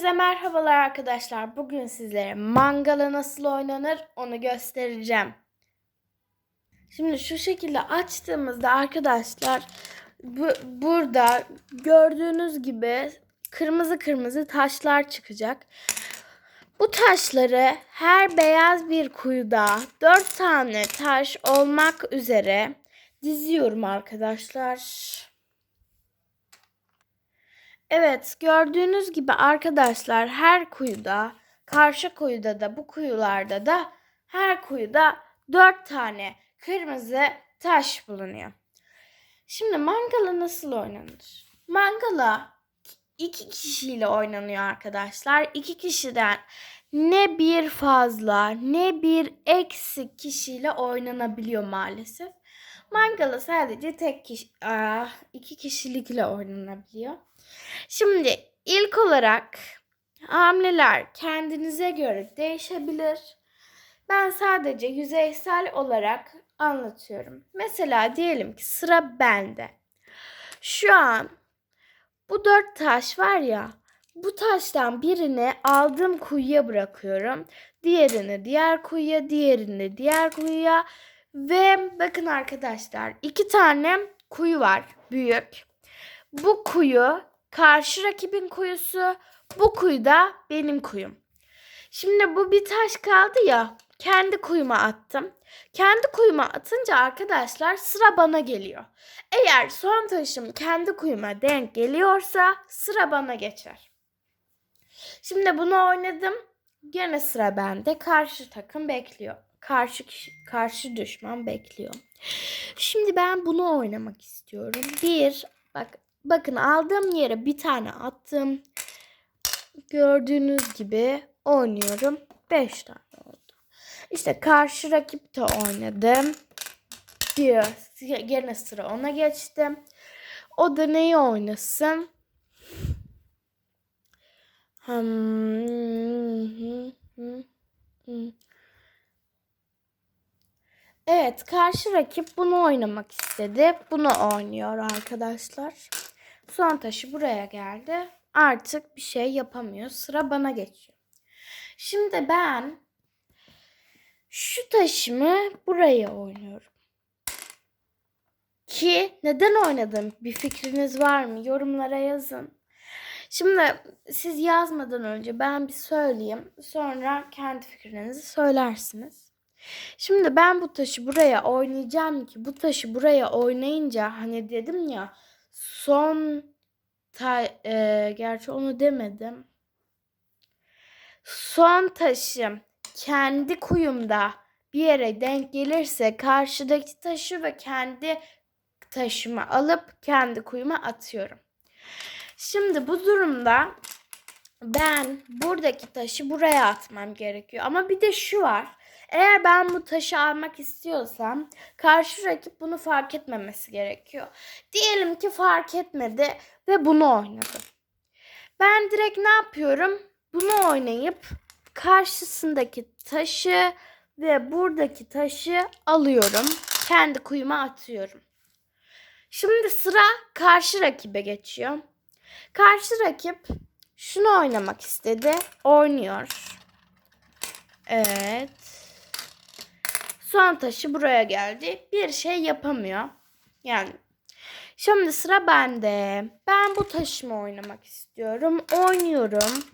Hepinize merhabalar arkadaşlar. Bugün sizlere mangala nasıl oynanır onu göstereceğim. Şimdi şu şekilde açtığımızda arkadaşlar bu, burada gördüğünüz gibi kırmızı kırmızı taşlar çıkacak. Bu taşları her beyaz bir kuyuda 4 tane taş olmak üzere diziyorum arkadaşlar. Evet, gördüğünüz gibi arkadaşlar her kuyuda, karşı kuyuda da bu kuyularda da her kuyuda dört tane kırmızı taş bulunuyor. Şimdi mangala nasıl oynanır? Mangala iki kişiyle oynanıyor arkadaşlar. İki kişiden ne bir fazla ne bir eksik kişiyle oynanabiliyor maalesef. Mangala sadece tek kişi, aa, iki kişilikle oynanabiliyor. Şimdi ilk olarak hamleler kendinize göre değişebilir. Ben sadece yüzeysel olarak anlatıyorum. Mesela diyelim ki sıra bende. Şu an bu dört taş var ya, bu taştan birini aldığım kuyuya bırakıyorum. Diğerini diğer kuyuya, diğerini diğer kuyuya ve bakın arkadaşlar iki tane kuyu var büyük. Bu kuyu karşı rakibin kuyusu, bu kuyu da benim kuyum. Şimdi bu bir taş kaldı ya, kendi kuyuma attım. Kendi kuyuma atınca arkadaşlar sıra bana geliyor. Eğer son taşım kendi kuyuma denk geliyorsa sıra bana geçer. Şimdi bunu oynadım. Gene sıra bende. Karşı takım bekliyor. Karşı kişi, karşı düşman bekliyor. Şimdi ben bunu oynamak istiyorum. Bir, bak bakın aldığım yere bir tane attım. Gördüğünüz gibi oynuyorum. Beş tane oldu. İşte karşı rakip de oynadım. Bir, gene sıra ona geçtim. O da neyi oynasın? Hmm. Evet, karşı rakip bunu oynamak istedi. Bunu oynuyor arkadaşlar. Son taşı buraya geldi. Artık bir şey yapamıyor. Sıra bana geçiyor. Şimdi ben şu taşımı buraya oynuyorum. Ki neden oynadım? Bir fikriniz var mı? Yorumlara yazın. Şimdi siz yazmadan önce ben bir söyleyeyim. Sonra kendi fikrinizi söylersiniz. Şimdi ben bu taşı buraya oynayacağım ki bu taşı buraya oynayınca hani dedim ya son ta, e, gerçi onu demedim. Son taşım kendi kuyumda bir yere denk gelirse karşıdaki taşı ve kendi taşımı alıp kendi kuyuma atıyorum. Şimdi bu durumda ben buradaki taşı buraya atmam gerekiyor. Ama bir de şu var. Eğer ben bu taşı almak istiyorsam karşı rakip bunu fark etmemesi gerekiyor. Diyelim ki fark etmedi ve bunu oynadı. Ben direkt ne yapıyorum? Bunu oynayıp karşısındaki taşı ve buradaki taşı alıyorum. Kendi kuyuma atıyorum. Şimdi sıra karşı rakibe geçiyor. Karşı rakip şunu oynamak istedi. Oynuyor. Evet. Son taşı buraya geldi. Bir şey yapamıyor. Yani şimdi sıra bende. Ben bu taşımı oynamak istiyorum. Oynuyorum.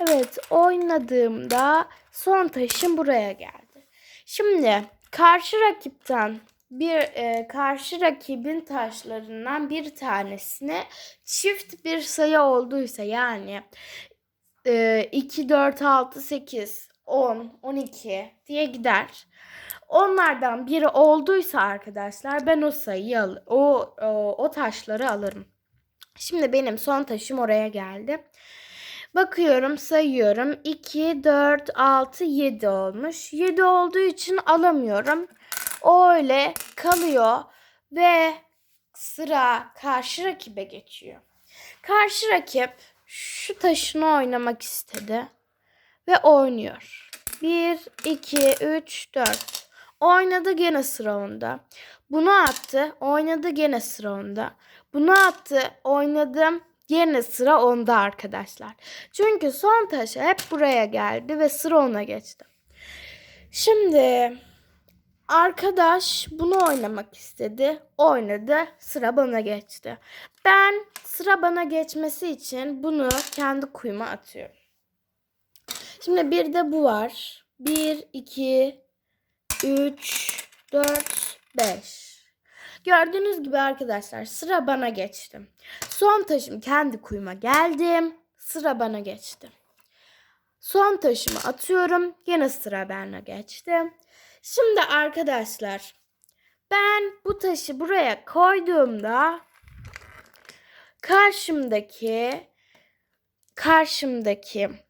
Evet oynadığımda son taşım buraya geldi. Şimdi karşı rakipten bir e, karşı rakibin taşlarından bir tanesine çift bir sayı olduysa yani e, 2, 4, 6, 8, 10, 12 diye gider. Onlardan biri olduysa arkadaşlar ben o sayıyı al o, o, o taşları alırım. Şimdi benim son taşım oraya geldi. Bakıyorum sayıyorum. 2, 4, 6, 7 olmuş. 7 olduğu için alamıyorum. O öyle kalıyor ve sıra karşı rakibe geçiyor. Karşı rakip şu taşını oynamak istedi ve oynuyor. 1, 2, 3, 4. Oynadı gene sıra onda. Bunu attı, oynadı gene sıra onda. Bunu attı, oynadım Yine sıra onda arkadaşlar. Çünkü son taşı hep buraya geldi ve sıra ona geçti. Şimdi arkadaş bunu oynamak istedi. Oynadı. Sıra bana geçti. Ben sıra bana geçmesi için bunu kendi kuyuma atıyorum. Şimdi bir de bu var. 1, 2, 3, 4, 5. Gördüğünüz gibi arkadaşlar sıra bana geçti. Son taşım kendi kuyuma geldim. Sıra bana geçti. Son taşımı atıyorum. Yine sıra bana geçti. Şimdi arkadaşlar ben bu taşı buraya koyduğumda karşımdaki karşımdaki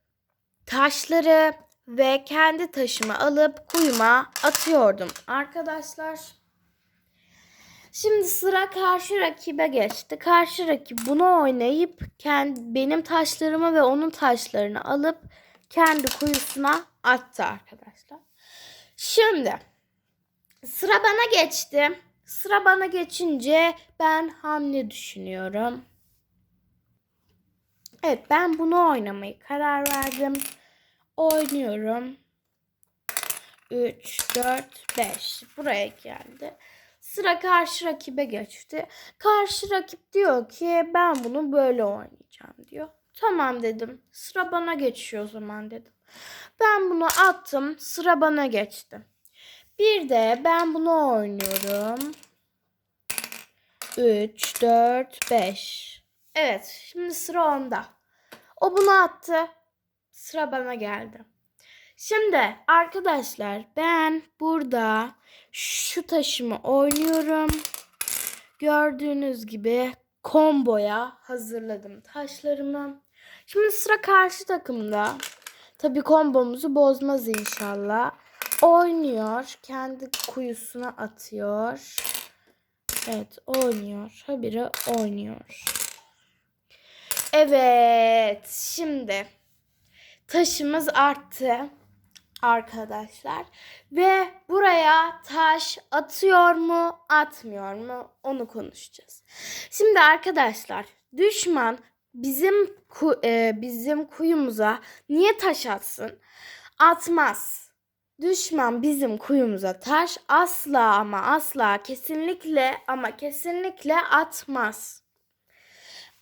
taşları ve kendi taşımı alıp kuyuma atıyordum arkadaşlar. Şimdi sıra karşı rakibe geçti. Karşı rakip bunu oynayıp kendi benim taşlarımı ve onun taşlarını alıp kendi kuyusuna attı arkadaşlar. Şimdi sıra bana geçti. Sıra bana geçince ben hamle düşünüyorum. Evet ben bunu oynamayı karar verdim. Oynuyorum. 3, 4, 5. Buraya geldi. Sıra karşı rakibe geçti. Karşı rakip diyor ki ben bunu böyle oynayacağım diyor. Tamam dedim. Sıra bana geçiyor o zaman dedim. Ben bunu attım. Sıra bana geçti. Bir de ben bunu oynuyorum. 3, 4, 5. Evet şimdi sıra onda. O bunu attı. Sıra bana geldi. Şimdi arkadaşlar ben burada şu taşımı oynuyorum. Gördüğünüz gibi komboya hazırladım taşlarımı. Şimdi sıra karşı takımda. Tabi kombomuzu bozmaz inşallah. Oynuyor. Kendi kuyusuna atıyor. Evet oynuyor. Habire oynuyor. Evet şimdi taşımız arttı arkadaşlar. Ve buraya taş atıyor mu atmıyor mu onu konuşacağız. Şimdi arkadaşlar düşman bizim e, bizim kuyumuza niye taş atsın? Atmaz. Düşman bizim kuyumuza taş asla ama asla kesinlikle ama kesinlikle atmaz.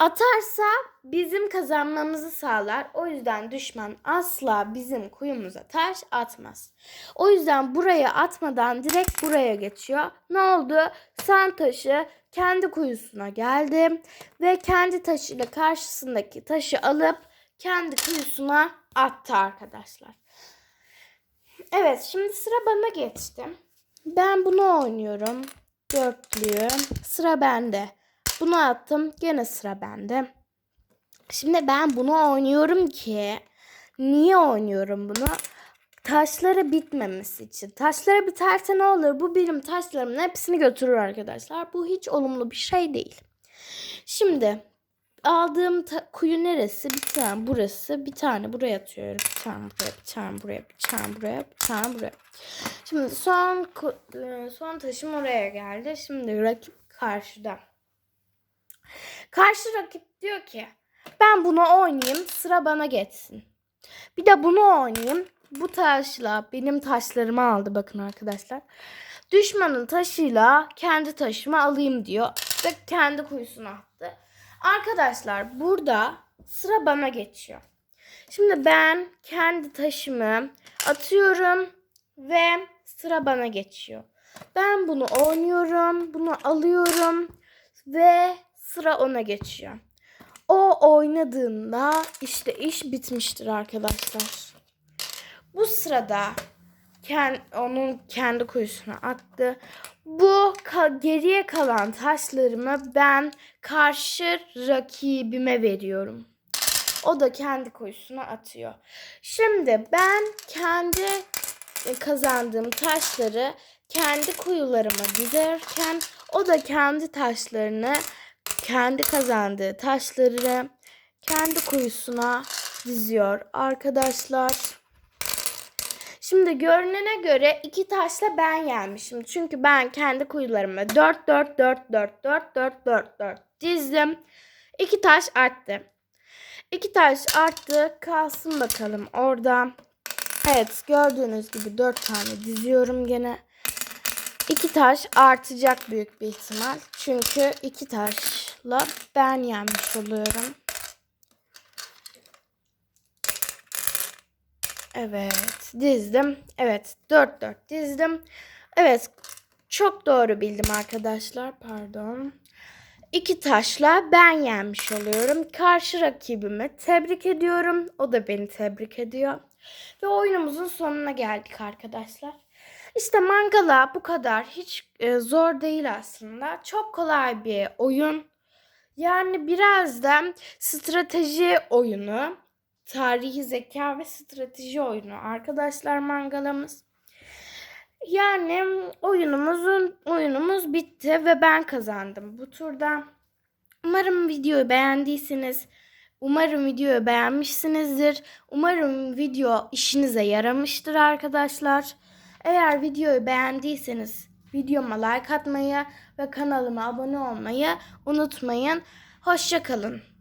Atarsa bizim kazanmamızı sağlar. O yüzden düşman asla bizim kuyumuza taş atmaz. O yüzden buraya atmadan direkt buraya geçiyor. Ne oldu? San taşı kendi kuyusuna geldi ve kendi taşıyla karşısındaki taşı alıp kendi kuyusuna attı arkadaşlar. Evet şimdi sıra bana geçti. Ben bunu oynuyorum. Dörtlüyü. Sıra bende. Bunu attım. Gene sıra bende. Şimdi ben bunu oynuyorum ki niye oynuyorum bunu? Taşları bitmemesi için. Taşları biterse ne olur? Bu benim taşlarımın hepsini götürür arkadaşlar. Bu hiç olumlu bir şey değil. Şimdi aldığım kuyu neresi? Bir tane burası. Bir tane buraya atıyorum. Bir tane buraya, bir tane buraya, bir tane buraya, bir tane buraya. Şimdi son e, son taşım oraya geldi. Şimdi rakip karşıda. Karşı rakip diyor ki ben bunu oynayayım sıra bana geçsin. Bir de bunu oynayayım. Bu taşla benim taşlarımı aldı bakın arkadaşlar. Düşmanın taşıyla kendi taşımı alayım diyor. Ve kendi kuyusuna attı. Arkadaşlar burada sıra bana geçiyor. Şimdi ben kendi taşımı atıyorum ve sıra bana geçiyor. Ben bunu oynuyorum, bunu alıyorum ve sıra ona geçiyor. O oynadığında işte iş bitmiştir arkadaşlar. Bu sırada kend, onun kendi kuyusuna attı. Bu ka- geriye kalan taşlarımı ben karşı rakibime veriyorum. O da kendi kuyusuna atıyor. Şimdi ben kendi e, kazandığım taşları kendi kuyularıma dizerken o da kendi taşlarını kendi kazandığı taşları kendi kuyusuna diziyor arkadaşlar. Şimdi görünene göre iki taşla ben yenmişim. Çünkü ben kendi kuyularıma 4 4 4 4 4 4 4 4 dizdim. İki taş arttı. İki taş arttı. Kalsın bakalım orada. Evet gördüğünüz gibi dört tane diziyorum gene. İki taş artacak büyük bir ihtimal. Çünkü iki taşla ben yenmiş oluyorum. Evet dizdim. Evet dört dört dizdim. Evet çok doğru bildim arkadaşlar. Pardon. İki taşla ben yenmiş oluyorum. Karşı rakibimi tebrik ediyorum. O da beni tebrik ediyor. Ve oyunumuzun sonuna geldik arkadaşlar. İşte Mangala bu kadar. Hiç e, zor değil aslında. Çok kolay bir oyun. Yani biraz da strateji oyunu. Tarihi zeka ve strateji oyunu arkadaşlar mangalamız. Yani oyunumuzun oyunumuz bitti ve ben kazandım bu turda. Umarım videoyu beğendiyseniz, umarım videoyu beğenmişsinizdir. Umarım video işinize yaramıştır arkadaşlar. Eğer videoyu beğendiyseniz videoma like atmayı ve kanalıma abone olmayı unutmayın. Hoşçakalın.